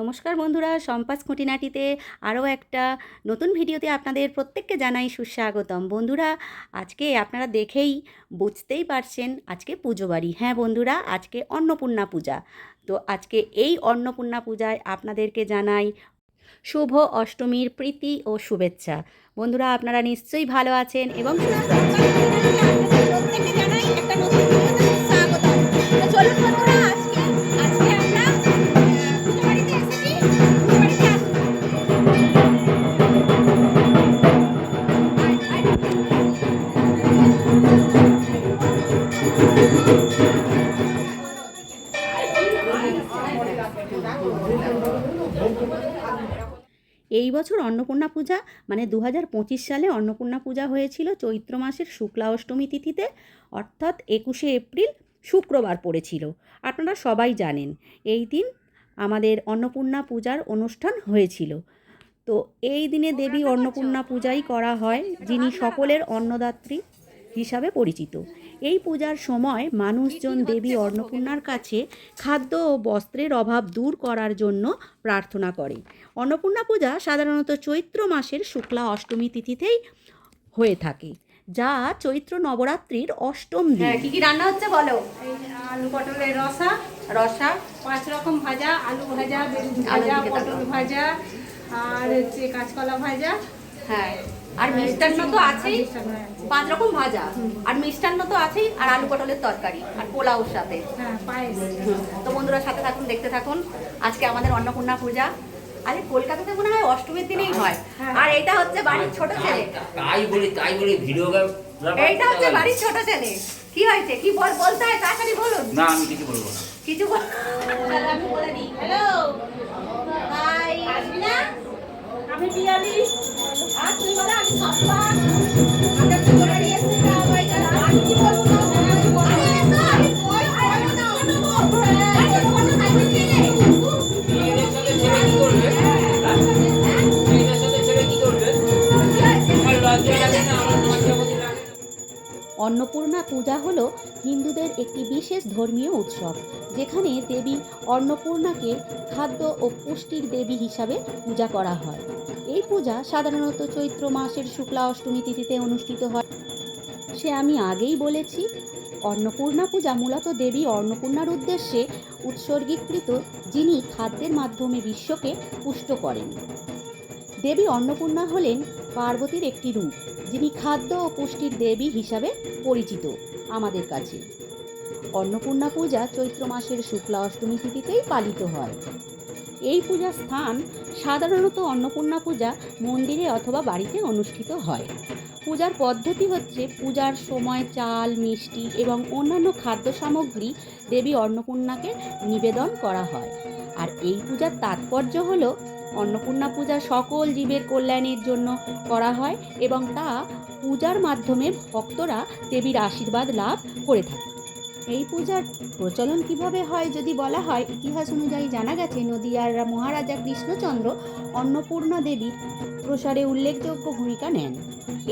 নমস্কার বন্ধুরা সম্পাস খুঁটিনাটিতে আরও একটা নতুন ভিডিওতে আপনাদের প্রত্যেককে জানাই সুস্বাগতম। বন্ধুরা, আজকে আপনারা দেখেই বুঝতেই পারছেন আজকে পুজো বাড়ি। হ্যাঁ বন্ধুরা, আজকে অন্নপূর্ণা পূজা। তো আজকে এই অন্নপূর্ণা পূজায় আপনাদেরকে জানাই শুভ অষ্টমীর প্রীতি ও শুভেচ্ছা। বন্ধুরা, আপনারা নিশ্চয়ই ভালো আছেন এবং চলুন বন্ধুরা এই বছর অন্নপূর্ণা পূজা মানে দু হাজার পঁচিশ সালে অন্নপূর্ণা পূজা হয়েছিল চৈত্র মাসের শুক্লা অষ্টমী তিথিতে। অর্থাৎ একুশে এপ্রিল শুক্রবার পড়েছিল। আপনারা সবাই জানেন এই দিন আমাদের অন্নপূর্ণা পূজার অনুষ্ঠান হয়েছিল। তো এই দিনে দেবী অন্নপূর্ণা পূজাই করা হয় যিনি সকলের অন্নদাত্রী। হিসাবে পরিচিত। এই পূজার সময় মানুষজন দেবী অন্নপূর্ণার কাছে খাদ্য ও বস্ত্রের অভাব দূর করার জন্য প্রার্থনা করে। অন্নপূর্ণা পূজা সাধারণত চৈত্র মাসের শুক্লা অষ্টমী তিথিতেই হয়ে থাকে যা চৈত্র নবরাত্রির অষ্টম দিন। হ্যাঁ কি কি রান্না হচ্ছে বলো? আলু পটলের রসা রসা পাঁচ রকম ভাজা আলু ভাজা বেগুন ভাজা পটল ভাজা আর হচ্ছে কাঁচকলা ভাজা। হ্যাঁ। আর মিষ্টান্ন তো আছেই পাঁচ রকম ভাজা। আর মিষ্টান্ন তো আছেই আর আলু পটলের তরকারি আর পোলাওর সাথে। হ্যাঁ তো বন্ধুরা সাথে থাকুন দেখতে থাকুন। আজকে আমাদের অন্নপূর্ণা পূজা। আরে কলকাতাতে মনে হয় অষ্টমীর দিনেই হয়। হ্যাঁ। আর এটা হচ্ছে বাড়ির ছোট ছেলে। তাই বলি তাই বলি ভিডিও এইটা হচ্ছে বাড়ির ছোট ছেলে। কি হয়েছে? কি বল বলতে হয়? তাড়াতাড়ি বলুন। না আমি কিছু বলব না। কিছু বল তাহলে আমি বলে দিই। হ্যালো হাই আসবি না আমি পিয়ালি অন্নপূর্ণা পূজা হলো হিন্দুদের একটি বিশেষ ধর্মীয় উৎসব, যেখানে দেবী অন্নপূর্ণাকে খাদ্য ও পুষ্টির দেবী হিসাবে পূজা করা হয়। এই পূজা সাধারণত চৈত্র মাসের শুক্লা অষ্টমী তিথিতে অনুষ্ঠিত হয়। সে আমি আগেই বলেছি, অন্নপূর্ণা পূজা মূলত দেবী অন্নপূর্ণার উদ্দেশ্যে উৎসর্গীকৃত, যিনি খাদ্যের মাধ্যমে বিশ্বকে পুষ্ট করেন। দেবী অন্নপূর্ণা হলেন পার্বতীর একটি রূপ, যিনি খাদ্য ও পুষ্টির দেবী হিসাবে পরিচিত আমাদের কাছে। অন্নপূর্ণা পূজা চৈত্র মাসের শুক্লা অষ্টমী তিথিতেই পালিত হয়। এই পূজার স্থান সাধারণত অন্নপূর্ণা পূজা মন্দিরে অথবা বাড়িতে অনুষ্ঠিত হয়। পূজার পদ্ধতি হচ্ছে পূজার সময় চাল, মিষ্টি এবং অন্যান্য খাদ্য সামগ্রী দেবী অন্নপূর্ণাকে নিবেদন করা হয়। আর এই পূজার তাৎপর্য হলো অন্নপূর্ণা পূজা সকল জীবের কল্যাণের জন্য করা হয় এবং তা পূজার মাধ্যমে ভক্তরা দেবীর আশীর্বাদ লাভ করে থাকে এই পূজার প্রচলন কীভাবে হয় যদি বলা হয়, ইতিহাস অনুযায়ী জানা গেছে, নদিয়ার মহারাজা কৃষ্ণচন্দ্র অন্নপূর্ণা দেবীর প্রসারে উল্লেখযোগ্য ভূমিকা নেন।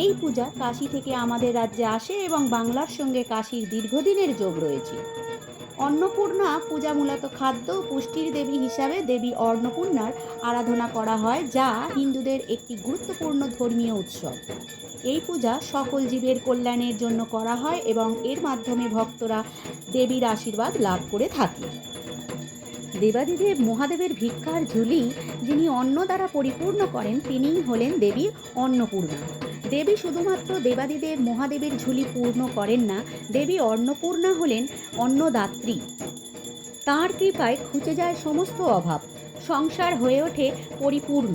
এই পূজা কাশি থেকে আমাদের রাজ্যে আসে এবং বাংলার সঙ্গে কাশির দীর্ঘদিনের যোগ রয়েছে। অন্নপূর্ণা পূজা মূলত খাদ্য পুষ্টির দেবী হিসাবে দেবী অন্নপূর্ণার আরাধনা করা হয়, যা হিন্দুদের একটি গুরুত্বপূর্ণ ধর্মীয় উৎসব। এই পূজা সকল জীবের কল্যাণের জন্য করা হয় এবং এর মাধ্যমে ভক্তরা দেবীর আশীর্বাদ লাভ করে থাকে। দেবাদিদেব মহাদেবের ভিক্ষার ঝুলি যিনি অন্ন দ্বারা পরিপূর্ণ করেন, তিনিই হলেন দেবী অন্নপূর্ণা। দেবী শুধুমাত্র দেবাদিদেব মহাদেবের ঝুলি পূর্ণ করেন না, দেবী অন্নপূর্ণা হলেন অন্নদাত্রী। তাঁর কৃপায় খুঁজে যায় সমস্ত অভাব, সংসার হয়ে ওঠে পরিপূর্ণ।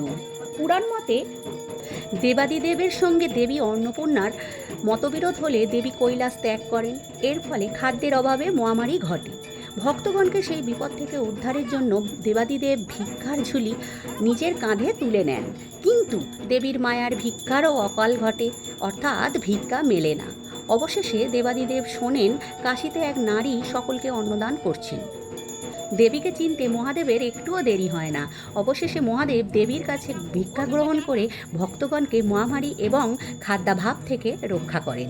পুরাণ মতে দেবাদিদেবের সঙ্গে দেবী অন্নপূর্ণার মতবিরোধ হলে দেবী কৈলাস ত্যাগ করেন। এর ফলে খাদ্যের অভাবে মহামারী ঘটে। ভক্তগণকে সেই বিপদ থেকে উদ্ধারের জন্য দেবাদিদেব ভিক্ষার ঝুলি নিজের কাঁধে তুলে নেন। কিন্তু দেবীর মায়ার ভিক্ষারও অকাল ঘটে, অর্থাৎ ভিক্ষা মেলে না। অবশেষে দেবাদিদেব শোনেন কাশিতে এক নারী সকলকে অন্নদান করছেন। দেবীকে চিনতে মহাদেবের একটুও দেরি হয় না। অবশেষে মহাদেব দেবীর কাছে ভিক্ষা গ্রহণ করে ভক্তগণকে মহামারী এবং খাদ্যাভাব থেকে রক্ষা করেন।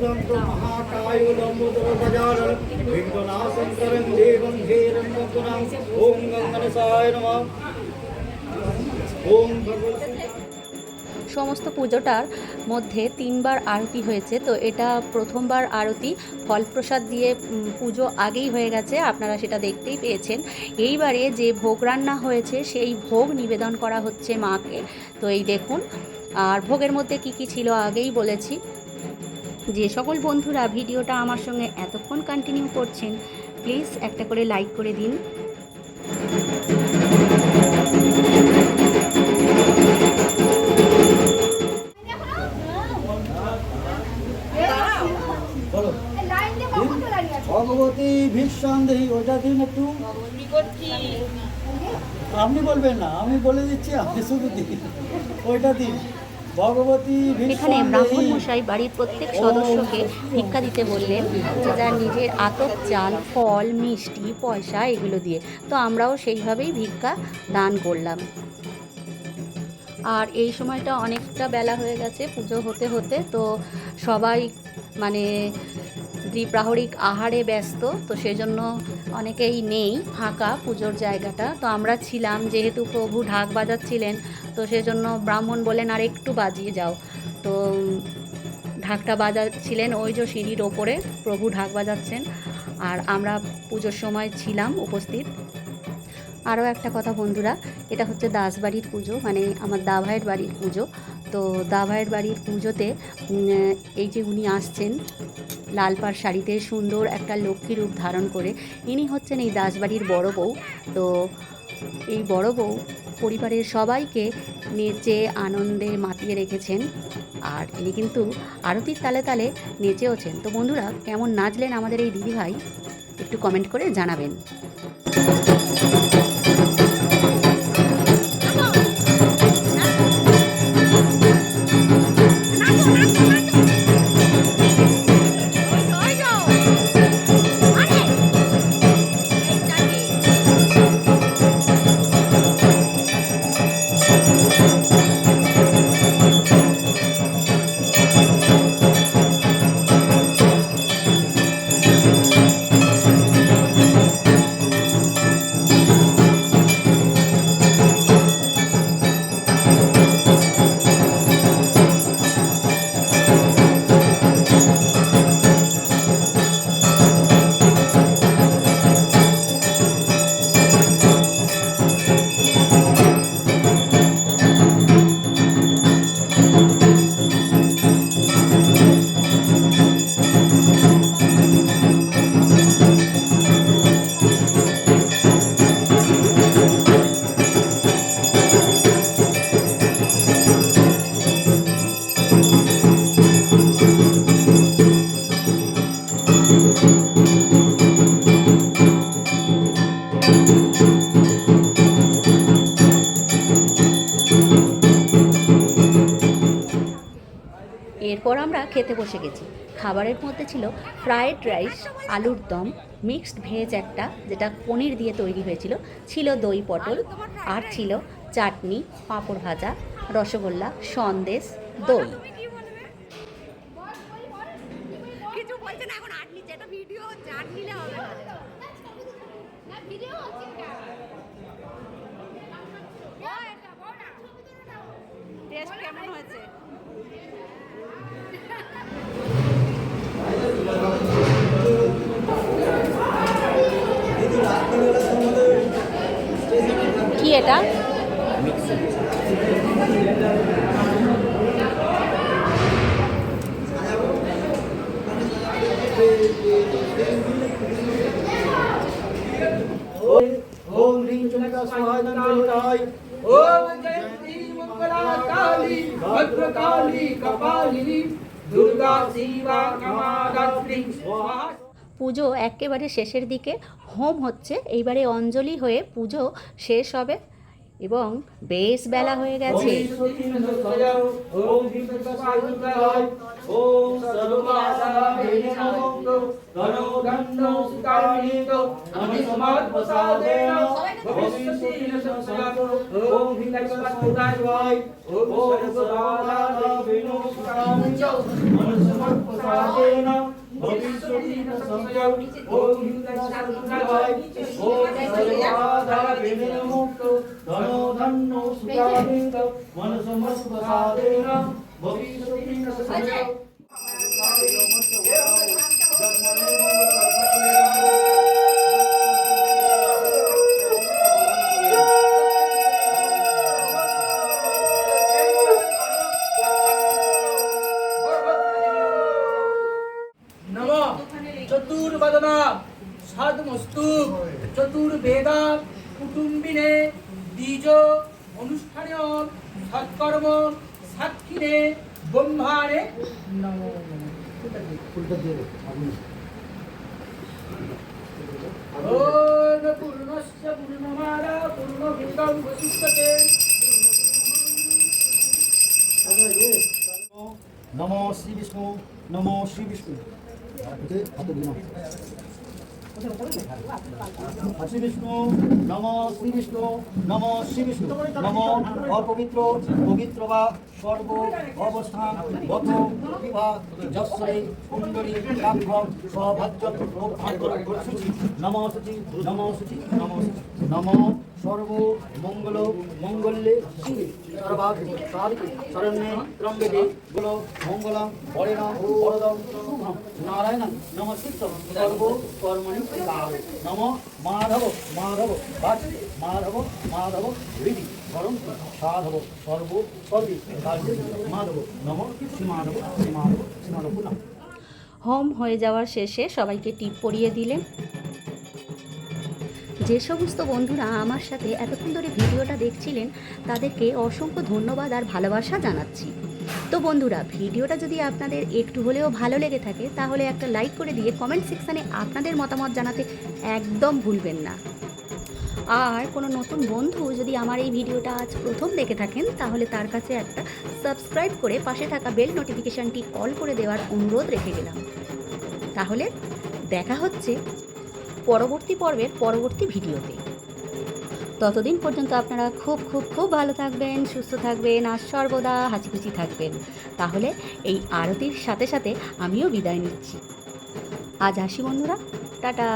एकदंत महाकाय लंबोदर गजानन विघ्ननाशं करं देवं धीरं गगनं ओम गंगनसाय नमः ओम भगवते সমস্ত পুজোটার মধ্যে তিনবার আরতি হয়েছে তো এটা প্রথমবার আরতি ফল প্রসাদ দিয়ে উম, পুজো আগেই হয়ে গেছে আপনারা সেটা দেখতেই পেয়েছেন এইবারে যে ভোগ রান্না হয়েছে সেই ভোগ নিবেদন করা হচ্ছে মাকে তো এই দেখুন আর ভোগের মধ্যে কি কি ছিল আগেই বলেছি যে সকল বন্ধুরা ভিডিওটা আমার সঙ্গে এতক্ষণ কন্টিনিউ করছেন প্লিজ একটা করে লাইক করে দিন। ভগবতী ভীষণ ওটা দিন একটু। আপনি বলবেন না, আমি বলে দিচ্ছি, আপনি শুধু দিন। ওইটা দিন। এখানে ব্রাহ্মণ মশাই বাড়ির প্রত্যেক সদস্যকে ভিক্ষা দিতে বললেন যে যার নিজের আতপ চাল ফল মিষ্টি পয়সা এগুলো দিয়ে। তো আমরাও সেইভাবেই ভিক্ষা দান করলাম। আর এই সময়টা অনেকটা বেলা হয়ে গেছে পুজো হতে হতে। তো সবাই মানে দ্বিপ্রাহরিক আহারে ব্যস্ত, তো সেজন্য অনেকেই নেই ফাঁকা পুজোর জায়গাটা। তো আমরা ছিলাম, যেহেতু প্রভু ঢাক বাজাচ্ছিলেন, তো সেজন্য ব্রাহ্মণ বলেন আর একটু বাজিয়ে যাও। তো, ঢাকটা বাজাচ্ছিলেন ওই যে সিঁড়ির ওপরে, প্রভু ঢাক বাজাচ্ছেন। আর আমরা পুজোর সময় ছিলাম উপস্থিত। আরও একটা কথা বন্ধুরা, এটা হচ্ছে দাসবাড়ির পুজো মানে আমার দাভাইয়ের বাড়ির পুজো। তো দাভাইয়ের বাড়ির পুজোতে এই যে উনি আসছেন লাল লালপাড় শাড়িতে সুন্দর একটা লক্ষ্মী রূপ ধারণ করে, ইনি হচ্ছেন এই দাসবাড়ির বড় বউ। তো এই বড় বউ পরিবারের সবাইকে নেচে, আনন্দে মাতিয়ে রেখেছেন, আর ইনি কিন্তু আরতির তালে তালে নেচেওছেন। তো বন্ধুরা, কেমন নাচলেন আমাদের এই দিদিভাই, একটু কমেন্ট করে জানাবেন। এরপর আমরা খেতে বসে গেছি। খাবারের মধ্যে ছিল ফ্রায়েড রাইস আলুর দম মিক্সড ভেজ একটা, যেটা পনির দিয়ে তৈরি হয়েছিল। ছিল দই পটল আর ছিল চাটনি, পাঁপড় ভাজা, রসগোল্লা, সন্দেশ, দই। কিছু বলছে না ओम ह्रीं चंडिका स्वाहा नंदिताय ओम जयंती मंगला काली भद्रकाली कपालिनी दुर्गा দুর্গা শিবা কামাদাত্রী স্বাহা পুজো একেবারে শেষের দিকে হোম হচ্ছে এইবারে অঞ্জলি হয়ে পুজো শেষ হবে এবং বেশ বেলা হয়ে গেছে ওম ভবিষ্যতিন সংসারো ওম ভীম সর্বায় ওম সর্বাসায় নমো অনুসমাদ প্রসাদেন ভবিষ্যতিন সংসারো ওম ভীম সর্বায় ওম সর্বাসায় নমো ধনো ধন্নো সুকারিতো অনুসমাদ প্রসাদেন ভবিষ্যতিন সংসারো নম সৎকর্ম সাক্ষিণে ব্রহ্মাণে নমো। ওম পূর্ণস্য পূর্ণমাদা পূর্ণভূতং বশিষ্যতে নমো শ্রী বিষ্ণু নমো শ্রী বিষ্ণু। হাতে হাতে শ্রী বিষ্ণু নম শ্রী বিষ্ণু নম শ্রী বিষ্ণু নম অপবিত্র পবিত্র বা সর্ব অবস্থান গত বিবাহ যশ্রে কুণ্ডলী রাঘব সভাজ্য নম সূচি নম সূচি নম সূচি নম সর্ব মঙ্গল মঙ্গলে শিবে। সর্বাগ্নি সাধিকে শরণ্যে ত্রম্বকে গুল মঙ্গলম শুভম নারায়ণ নমস্কৃত সর্ব কর্মণি নম মাধব মাধব বাচ। মাধব মাধব হৃদি। করন্ত সাধব সর্ব সর্বে মাধব। নম শ্রী মাধব শ্রী মাধব শ্রী মাধব পুনঃ। হোম হয়ে যাওয়ার শেষে সবাইকে টিপ পরিয়ে দিলেন। যে সমস্ত বন্ধুরা আমার সাথে এতক্ষণ ধরে ভিডিওটা দেখছিলেন, তাদেরকে অসংখ্য ধন্যবাদ আর ভালোবাসা জানাচ্ছি। তো বন্ধুরা, ভিডিওটা যদি আপনাদের একটু হলেও ভালো লেগে থাকে, তাহলে একটা লাইক করে দিয়ে কমেন্ট সেকশানে আপনাদের মতামত জানাতে একদম ভুলবেন না। আর কোনো নতুন বন্ধু যদি আমার এই ভিডিওটা আজ প্রথম দেখে থাকেন, তাহলে তার কাছে একটা সাবস্ক্রাইব করে পাশে থাকা বেল নোটিফিকেশানটি অল করে দেওয়ার অনুরোধ রেখে গেলাম। তাহলে দেখা হচ্ছে পরবর্তী পর্বের পরবর্তী ভিডিওতে। ততদিন পর্যন্ত আপনারা খুব খুব খুব ভালো থাকবেন, সুস্থ থাকবেন, আর সর্বদা হাসিখুশি থাকবেন। তাহলে এই আরতির সাথে সাথে আমিও বিদায় নিচ্ছি। আজ আসি বন্ধুরা। টাটা।